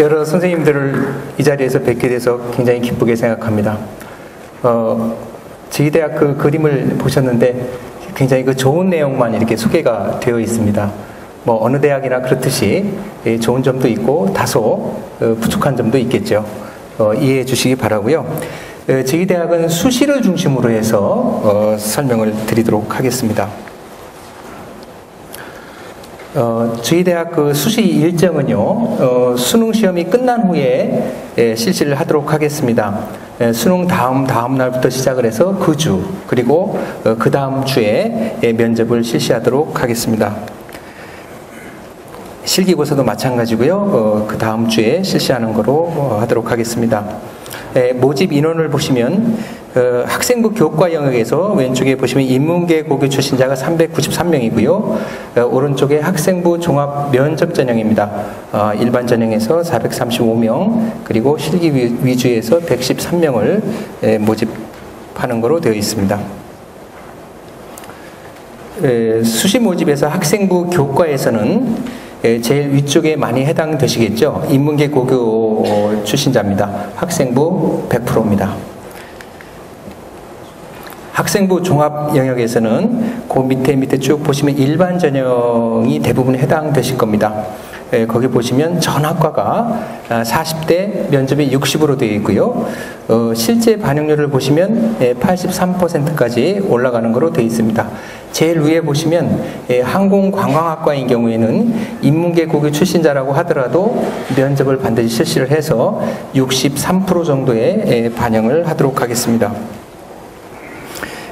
여러 선생님들을 이 자리에서 뵙게 돼서 굉장히 기쁘게 생각합니다. 어, 저희 대학 그 그림을 보셨는데 굉장히 그 좋은 내용만 이렇게 소개가 되어 있습니다. 뭐 어느 대학이나 그렇듯이 예, 좋은 점도 있고 다소 어, 부족한 점도 있겠죠. 어, 이해해 주시기 바라고요. 어, 저희 대학은 수시를 중심으로 해서 어, 설명을 드리도록 하겠습니다. 어, 저희 대학 그 수시 일정은요, 어, 수능 시험이 끝난 후에 예, 실시를 하도록 하겠습니다. 예, 수능 다음 다음 날부터 시작을 해서 그 주, 그리고 어, 그 다음 주에 예, 면접을 실시하도록 하겠습니다. 실기고사도 마찬가지고요. 어, 그 다음 주에 실시하는 거로 어, 하도록 하겠습니다. 예, 모집 인원을 보시면 어, 학생부 교과 영역에서 왼쪽에 보시면 인문계 고교 출신자가 393명이고요. 어, 오른쪽에 학생부 종합 면접 전형입니다. 어, 일반 전형에서 435명 그리고 실기 위- 위주에서 113명을 예, 모집하는 거로 되어 있습니다. 에, 수시 모집에서 학생부 교과에서는 에, 제일 위쪽에 많이 해당되시겠죠. 인문계 고교 출신자입니다. 학생부 100%입니다. 학생부 종합 영역에서는 그 밑에 밑에 쭉 보시면 일반 전형이 대부분 해당되실 겁니다. 예, 거기 보시면 전학과가 아, 40대 면접이 60으로 되어 있고요. 어, 실제 반영률을 보시면 예, 83%까지 올라가는 것으로 되어 있습니다. 제일 위에 보시면 예, 항공관광학과인 경우에는 인문계 고교 출신자라고 하더라도 면접을 반드시 실시를 해서 63% 정도의 예, 반영을 하도록 하겠습니다.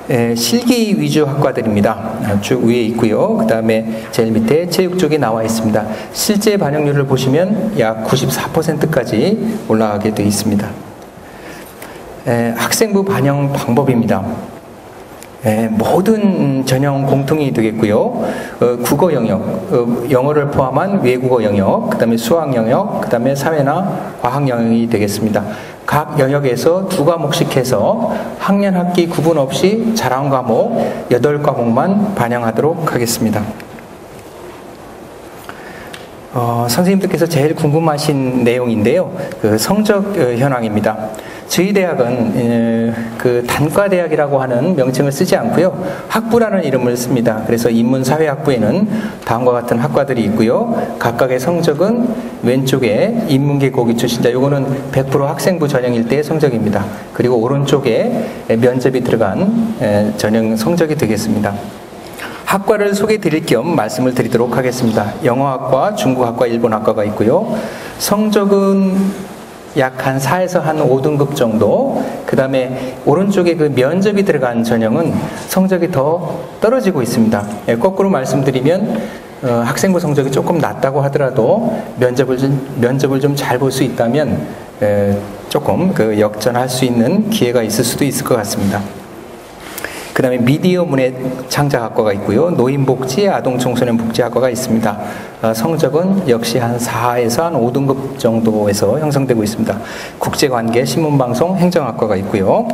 에, 실기 위주 학과들입니다. 아, 쭉 위에 있고요. 그 다음에 제일 밑에 체육 쪽에 나와 있습니다. 실제 반영률을 보시면 약 94%까지 올라가게 되어 있습니다. 에, 학생부 반영 방법입니다. 에, 모든 전형 공통이 되겠고요. 어, 국어 영역, 어, 영어를 포함한 외국어 영역, 그 다음에 수학 영역, 그 다음에 사회나 과학 영역이 되겠습니다. 각 영역에서 두 과목씩 해서 학년 학기 구분 없이 자랑 과목 8과목만 반영하도록 하겠습니다. 어, 선생님들께서 제일 궁금하신 내용인데요. 그 성적 어, 현황입니다. 저희 대학은 에, 그 단과대학이라고 하는 명칭을 쓰지 않고요. 학부라는 이름을 씁니다. 그래서 인문사회학부에는 다음과 같은 학과들이 있고요. 각각의 성적은 왼쪽에 인문계 고기 출신자, 요거는 100% 학생부 전형일 때의 성적입니다. 그리고 오른쪽에 면접이 들어간 에, 전형 성적이 되겠습니다. 학과를 소개해 드릴 겸 말씀을 드리도록 하겠습니다. 영어학과, 중국학과, 일본학과가 있고요. 성적은 약한 4에서 한 5등급 정도. 그 다음에 오른쪽에 그 면접이 들어간 전형은 성적이 더 떨어지고 있습니다. 예, 거꾸로 말씀드리면 어, 학생부 성적이 조금 낮다고 하더라도 면접을 좀, 면접을 좀 잘 볼 수 있다면 에, 조금 그 역전할 수 있는 기회가 있을 수도 있을 것 같습니다. 그 다음에 미디어 문예 창작학과가 있고요. 노인복지, 아동청소년 복지학과가 있습니다. 어, 성적은 역시 한 4에서 한 5등급 정도에서 형성되고 있습니다. 국제관계, 신문방송, 행정학과가 있고요.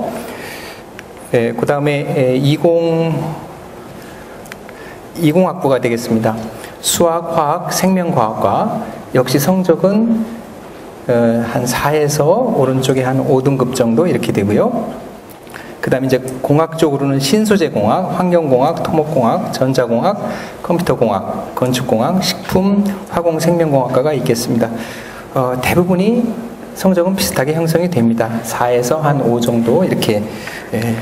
예, 그 다음에 20, 20학부가 되겠습니다. 수학, 화학, 생명과학과 역시 성적은 어, 한 4에서 오른쪽에 한 5등급 정도 이렇게 되고요. 그 다음에 이제 공학 쪽으로는 신소재 공학, 환경 공학, 토목 공학, 전자 공학, 컴퓨터 공학, 건축 공학, 식품, 화공 생명 공학과가 있겠습니다. 어, 대부분이 성적은 비슷하게 형성이 됩니다. 4에서 한 5 정도 이렇게 예,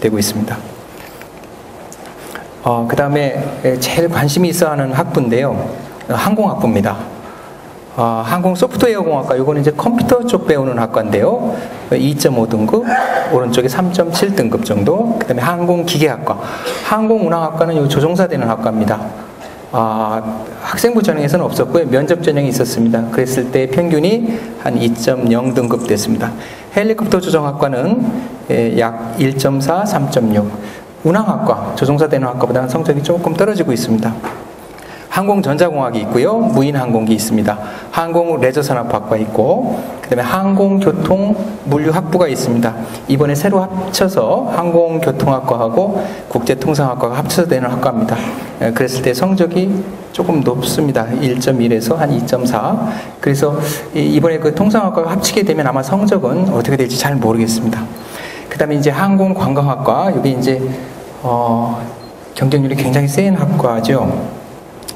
되고 있습니다. 어, 그 다음에 제일 관심이 있어 하는 학부인데요. 어, 항공학부입니다. 어, 항공 소프트웨어 공학과 이거는 이제 컴퓨터 쪽 배우는 학과인데요. 2.5등급, 오른쪽에 3.7등급 정도. 그다음에 항공 기계학과, 항공 운항학과는 요 조종사 되는 학과입니다. 아, 학생부 전형에서는 없었고요. 면접 전형이 있었습니다. 그랬을 때 평균이 한 2.0 등급 됐습니다. 헬리콥터 조종학과는 예, 약 1.4, 3.6. 운항학과, 조종사 되는 학과보다는 성적이 조금 떨어지고 있습니다. 항공전자공학이 있고요. 무인항공기 있습니다. 항공 레저산업학과 있고 그 다음에 항공교통 물류학부가 있습니다. 이번에 새로 합쳐서 항공교통학과하고 국제통상학과가 합쳐서 되는 학과입니다. 에, 그랬을 때 성적이 조금 높습니다. 1.1에서 한 2.4. 그래서 이- 이번에 그 통상학과가 합치게 되면 아마 성적은 어떻게 될지 잘 모르겠습니다. 그 다음에 이제 항공관광학과 여기 이제 어, 경쟁률이 굉장히 센 학과죠.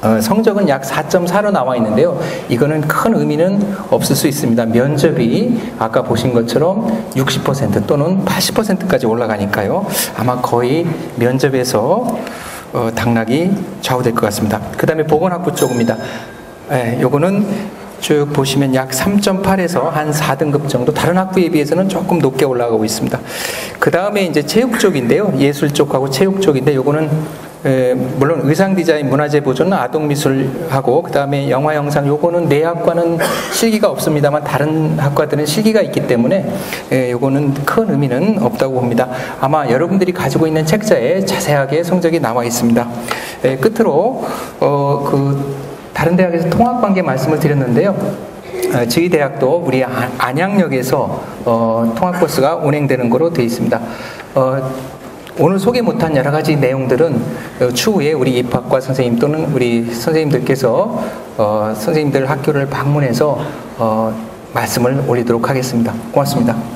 어, 성적은 약 4.4로 나와 있는데요. 이거는 큰 의미는 없을 수 있습니다. 면접이 아까 보신 것처럼 60% 또는 80%까지 올라가니까요. 아마 거의 면접에서 어, 당락이 좌우될 것 같습니다. 그 다음에 보건학부 쪽입니다. 예, 요거는 쭉 보시면 약 3.8에서 한 4등급 정도 다른 학부에 비해서는 조금 높게 올라가고 있습니다. 그 다음에 이제 체육 쪽인데요. 예술 쪽하고 체육 쪽인데 요거는 에, 물론 의상 디자인, 문화재 보존은 아동 미술하고 그다음에 영화 영상 요거는 내 학과는 실기가 없습니다만 다른 학과들은 실기가 있기 때문에 에, 요거는 큰 의미는 없다고 봅니다. 아마 여러분들이 가지고 있는 책자에 자세하게 성적이 나와 있습니다. 에, 끝으로 어, 그 다른 대학에서 통합 관계 말씀을 드렸는데요. 어, 저희 대학도 우리 안- 안양역에서 어, 통합 코스가 운행되는 거로 되어 있습니다. 어, 오늘 소개 못한 여러 가지 내용들은 어, 추후에 우리 입학과 선생님 또는 우리 선생님들께서 어, 선생님들 학교를 방문해서 어, 말씀을 올리도록 하겠습니다. 고맙습니다.